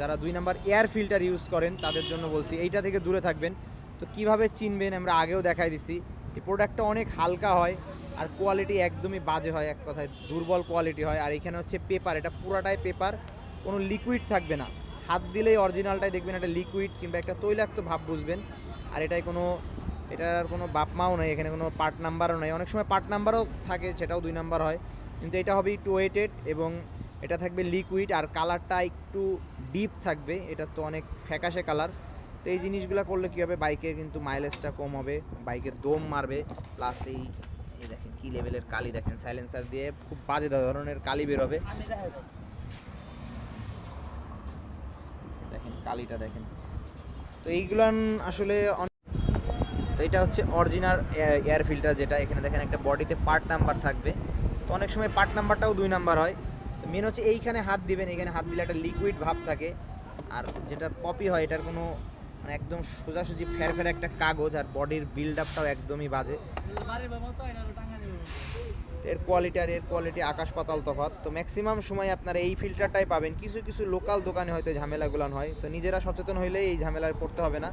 যারা দুই number air filter use করেন, তাদের জন্য বলছি, এইটা থেকে দূরে থাকবেন। তো কীভাবে চিনবেন, আমরা আগেও দেখাই দিছি। এই প্রোডাক্টটা অনেক হালকা হয়, আর কোয়ালিটি একদমই বাজে হয়, এক কথায় দুর্বল কোয়ালিটি হয়। আর এখানে হচ্ছে পেপার এটা পুরাটাই পেপার কোনো লিকুইড থাকবে না। হাত দিলেই অরিজিনালটাই দেখবেন, একটা লিকুইড কিংবা একটা তৈলাক্ত ভাব বুঝবেন। আর এটাই কোনো, এটার কোনো বাপ মাও নেই, এখানে কোনো পার্ট নাম্বারও নেই। অনেক সময় পার্ট নাম্বারও থাকে, সেটাও দুই নাম্বার হয়। কিন্তু এটা হবে একটু ওয়েটেড এবং এটা থাকবে লিকুইড আর কালারটা একটু ডিপ থাকবে, এটা তো অনেক ফ্যাকাশে কালার তো এই জিনিসগুলো করলে কী হবে? বাইকের কিন্তু মাইলেজটা কম হবে, বাইকের দম মারবে। প্লাস এই দেখেন কী লেভেলের কালি দেখেন সাইলেন্সার দিয়ে খুব বাজে ধরনের কালি বেরোবে। দেখেন কালিটা দেখেন। তো এইগুলো আসলে তো এটা হচ্ছে অরিজিনাল এয়ার ফিল্টার যেটা। এখানে দেখেন একটা বডিতে পার্ট নাম্বার থাকবে। তো অনেক সময় পার্ট নাম্বারটাও দুই নাম্বার হয়। মেন হচ্ছে এইখানে হাত দিবেন এখানে হাত দিলে একটা লিকুইড ভাব থাকে। আর যেটা কপি হয়, এটার কোনো মানে একদম সোজাসুজি ফের ফের একটা কাগজ আর বডির বিল্ড আপটাও একদমই বাজে। এর কোয়ালিটি আর এর কোয়ালিটি আকাশ পাতাল তফাৎ। তো ম্যাক্সিমাম সময় আপনারা এই ফিল্টারটাই পাবেন। কিছু কিছু লোকাল দোকানে হয়তো ঝামেলাগুলান হয়। তো নিজেরা সচেতন হইলেই এই ঝামেলায় পড়তে হবে না।